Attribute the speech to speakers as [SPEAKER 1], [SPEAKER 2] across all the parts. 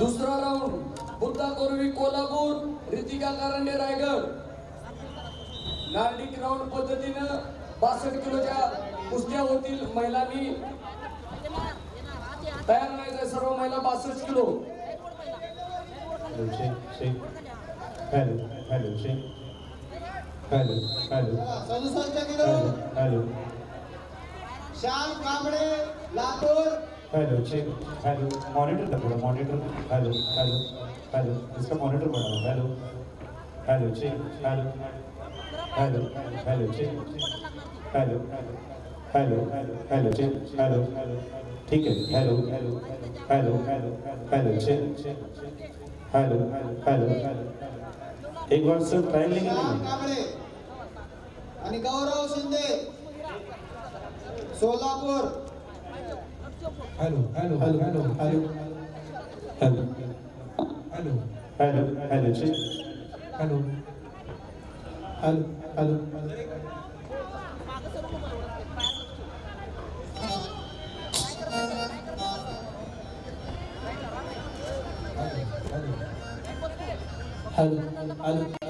[SPEAKER 1] दुसरा round Buddha Korvi Kolhapur Ritika Karande Raigad. Nordic round पद्धतीनं बासष्ट किलोच्या कुस्त्या होतील महिलांनी. तयार राहायचं सर्व महिला बासष्ट किलो.
[SPEAKER 2] Hello,
[SPEAKER 3] सदुसष्ट kilo
[SPEAKER 2] hello, hello.
[SPEAKER 3] Shyam Kamble Latur.
[SPEAKER 2] Hello check hello monitor रखो मॉनिटर हेलो हेलो हेलो इसका मॉनिटर बढ़ाओ hello hello check hello hello hello check hello hello hello check hello ठीक है. Hello hello hello hello hello check hello hello hello एक बार sir trial लेंगे
[SPEAKER 3] आणि Gaurav Shinde Solapur.
[SPEAKER 4] Hello hello hello hello hello
[SPEAKER 2] hello
[SPEAKER 4] hello
[SPEAKER 2] hello hello check
[SPEAKER 4] hello hello hello hello hello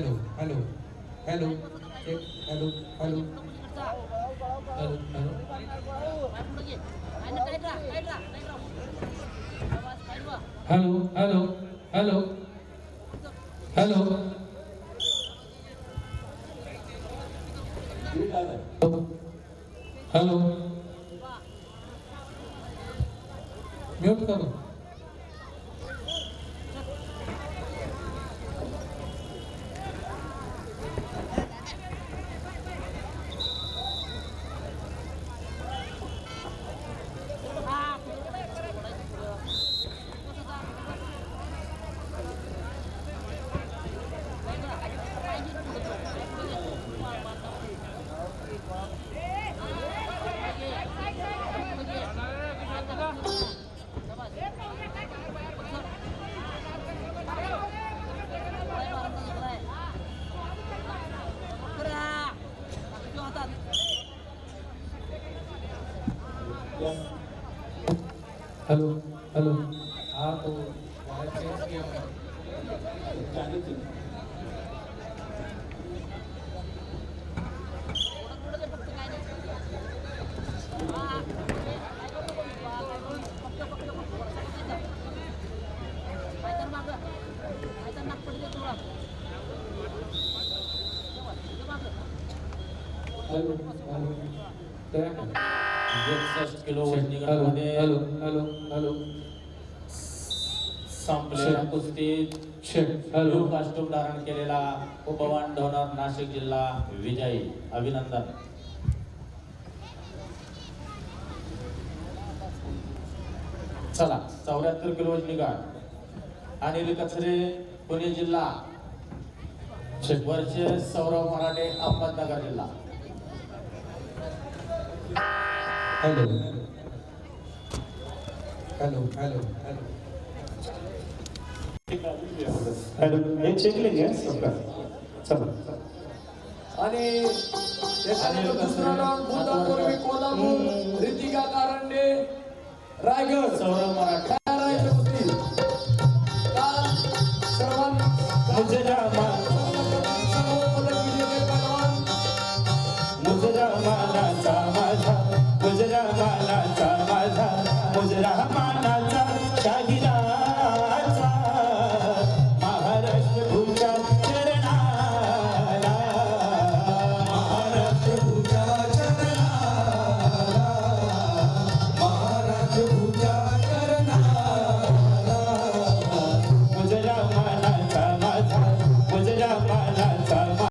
[SPEAKER 4] hello hello hello hello hello hello hello hello hello hello hello. Hello. Mute करू. Hello hello तो Halo, halo.
[SPEAKER 5] एकसष्ट kilo वजनी
[SPEAKER 4] hello
[SPEAKER 5] गटामध्ये
[SPEAKER 4] hello hello hello.
[SPEAKER 5] संपलेल्या कुस्तीत
[SPEAKER 4] hello.
[SPEAKER 5] धारण केलेला उपवन donor Nashik जिल्हा विजयी. अभिनंदन. चला चौऱ्याहत्तर किलो वजनी गाठ अनिल कचरे पुणे जिल्हा. वरचे सौरभ मराठे अहमदनगर जिल्हा.
[SPEAKER 4] Hello hello hello hello
[SPEAKER 2] hello ये चेक लेंगे सबका चलो
[SPEAKER 1] आणि त्याच्यानंतर दुसरा बुद्धा कोरवी कोल्हापूर रितिका कारंडे रायगड.